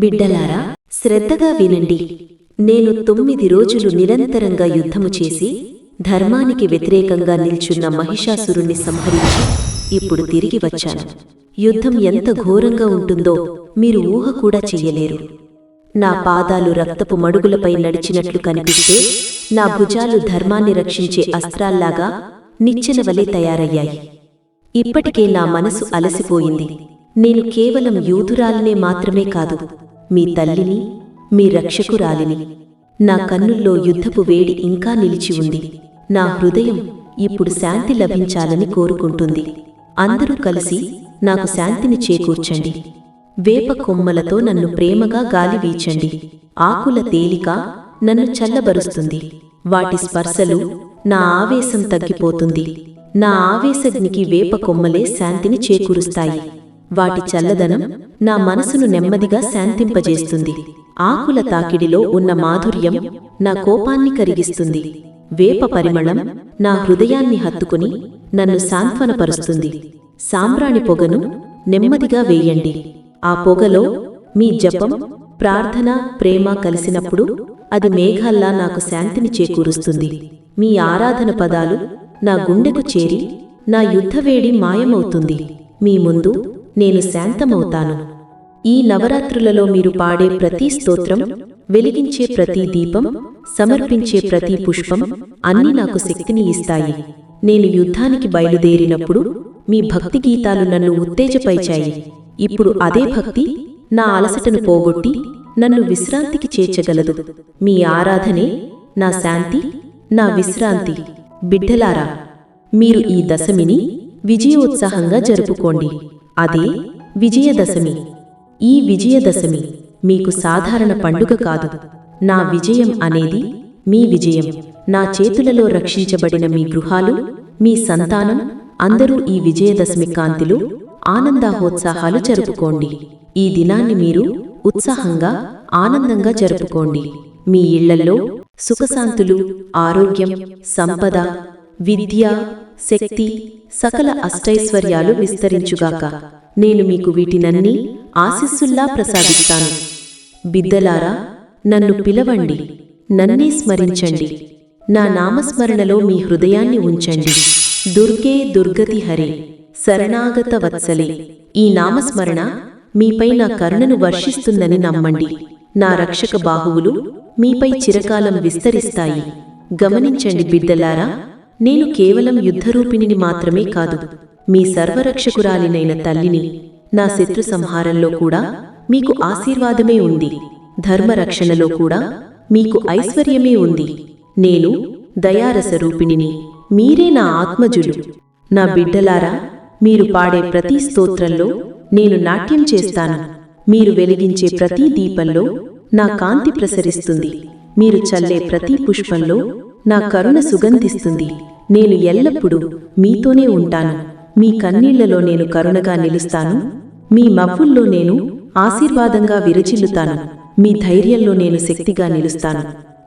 బిడ్డలారా శ్రద్ధగా వినండి. నేను తొమ్మిది రోజులు నిరంతరంగా యుద్ధము చేసి ధర్మానికి వ్యతిరేకంగా నిల్చున్న మహిషాసురుణ్ణి సంహరించి ఇప్పుడు తిరిగి వచ్చాను. యుద్ధం ఎంత ఘోరంగా ఉంటుందో మీరు ఊహ కూడా చెయ్యలేరు. నా పాదాలు రక్తపు మడుగులపై నడిచినట్లు కనిపిస్తే నా భుజాలు ధర్మాన్ని రక్షించే అస్త్రాల్లాగా నిచ్చెనవలే తయారయ్యాయి. ఇప్పటికే నా మనసు అలసిపోయింది. నేను కేవలం యూదురాలనే మాత్రమే కాదు మీ తల్లిని మీ రక్షకురాలిని. నా కన్నుల్లో యుద్ధపు వేడి ఇంకా నిలిచి ఉంది. నా హృదయం ఇప్పుడు శాంతి లభించాలని కోరుకుంటుంది. అందరూ కలిసి నాకు శాంతిని చేకూర్చండి. వేప కొమ్మలతో నన్ను ప్రేమగా గాలి వీచండి. ఆకుల తేలిక నన్ను చల్లబరుస్తుంది. వాటి స్పర్శలు నా ఆవేశం తగ్గిపోతుంది. నా ఆవేశగ్నికి వేప కొమ్మలే శాంతిని చేకూరుస్తాయి. వాటి చల్లదనం నా మనసును నెమ్మదిగా శాంతింపజేస్తుంది. ఆకుల తాకిడిలో ఉన్న మాధుర్యం నా కోపాన్ని కరిగిస్తుంది. వేప పరిమళం నా హృదయాన్ని హత్తుకుని నన్ను సాంత్వనపరుస్తుంది. సాంబ్రాణి పొగను నెమ్మదిగా వేయండి. ఆ పొగలో మీ జపం ప్రార్థన ప్రేమ కలిసినప్పుడు అది మేఘాల్లా నాకు శాంతిని చేకూరుస్తుంది. మీ ఆరాధన పదాలు నా గుండెకు చేరి నా యుద్ధవేడి మాయమవుతుంది. మీ ముందు నేను శాంతమవుతాను. ఈ నవరాత్రులలో మీరు పాడే ప్రతి స్తోత్రం వెలిగించే ప్రతి దీపం సమర్పించే ప్రతి పుష్పం అన్నీ నాకు శక్తిని ఇస్తాయి. నేను యుద్ధానికి బయలుదేరినప్పుడు మీ భక్తి గీతాలు నన్ను ఉత్తేజపైచాయి ఇప్పుడు అదే భక్తి నా అలసటను పోగొట్టి నన్ను విశ్రాంతికి చేర్చగలదు. మీ ఆరాధనే నా శాంతి నా విశ్రాంతి. బిడ్డలారా మీరు ఈ దశమిని విజయోత్సాహంగా జరుపుకోండి. అదే విజయదశమి. ఈ విజయదశమి మీకు సాధారణ పండుగ కాదు. నా విజయం అనేది మీ విజయం. నా చేతులలో రక్షించబడిన మీ గృహాలు మీ సంతానం అందరూ ఈ విజయదశమి కాంతిలో ఆనందాహోత్సాహాలు జరుపుకోండి. ఈ దినాన్ని మీరు ఉత్సాహంగా ఆనందంగా జరుపుకోండి. మీ ఇళ్ళలో సుఖశాంతులు ఆరోగ్యం సంపద విద్య శక్తి సకల అష్టైశ్వర్యాలు విస్తరించుగాక. నేను మీకు వీటినన్నీ ఆశిస్సుల్లా ప్రసాదిస్తాను. బిద్దలారా నన్ను పిలవండి. నన్నే స్మరించండి. నా నామస్మరణలో మీ హృదయాన్ని ఉంచండి. దుర్గే దుర్గతి హరే శరణాగత వత్సలే. ఈ నామస్మరణ మీపై నా కరుణను వర్షిస్తుందని నమ్మండి. నా రక్షక బాహువులు మీపై చిరకాలం విస్తరిస్తాయి. గమనించండి బిడ్డలారా నేను కేవలం యుద్ధరూపిణిని మాత్రమే కాదు మీ సర్వరక్షకురాలినైన తల్లిని నా శత్రు సంహారంలో కూడా మీకు ఆశీర్వాదమే ఉంది ధర్మరక్షణలో కూడా మీకు ఐశ్వర్యమే ఉంది. నేను దయారస రూపిణిని మీరే నా ఆత్మజులు. నా బిడ్డలారా మీరు పాడే ప్రతి స్తోత్రంలో నేను నాట్యం చేస్తాను. మీరు వెలిగించే ప్రతి దీపంలో నా కాంతి ప్రసరిస్తుంది. మీరు చల్లే ప్రతి పుష్పంలో నా కరుణ సుగంధిస్తుంది. నేను ఎల్లప్పుడూ మీతోనే ఉంటాను. మీ కన్నీళ్ళలో నేను కరుణగా నిలుస్తాను. మీ మవ్వుల్లో నేను ఆశీర్వాదంగా విరచిల్లుతాను. మీ ధైర్యంలో నేను శక్తిగా నిలుస్తాను.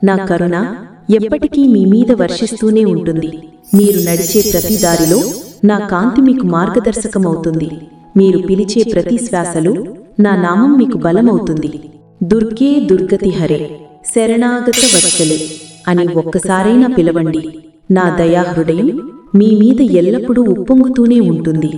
నా కరుణ ఎప్పటికీ మీ మీద వర్షిస్తూనే ఉంటుంది. మీరు నడిచే ప్రతి దారిలో నా కాంతి మీకు మార్గదర్శకమవుతుంది. మీరు పిలిచే ప్రతి శ్వాసలో నా నామం మీకు బలమవుతుంది. దుర్గే దుర్గతి హరే. శరణాగత వత్సలే. అని ఒక్కసారైనా పిలవండి. నా దయాహృదయం మీ మీద ఎల్లప్పుడూ ఉప్పొంగుతూనే ఉంటుంది.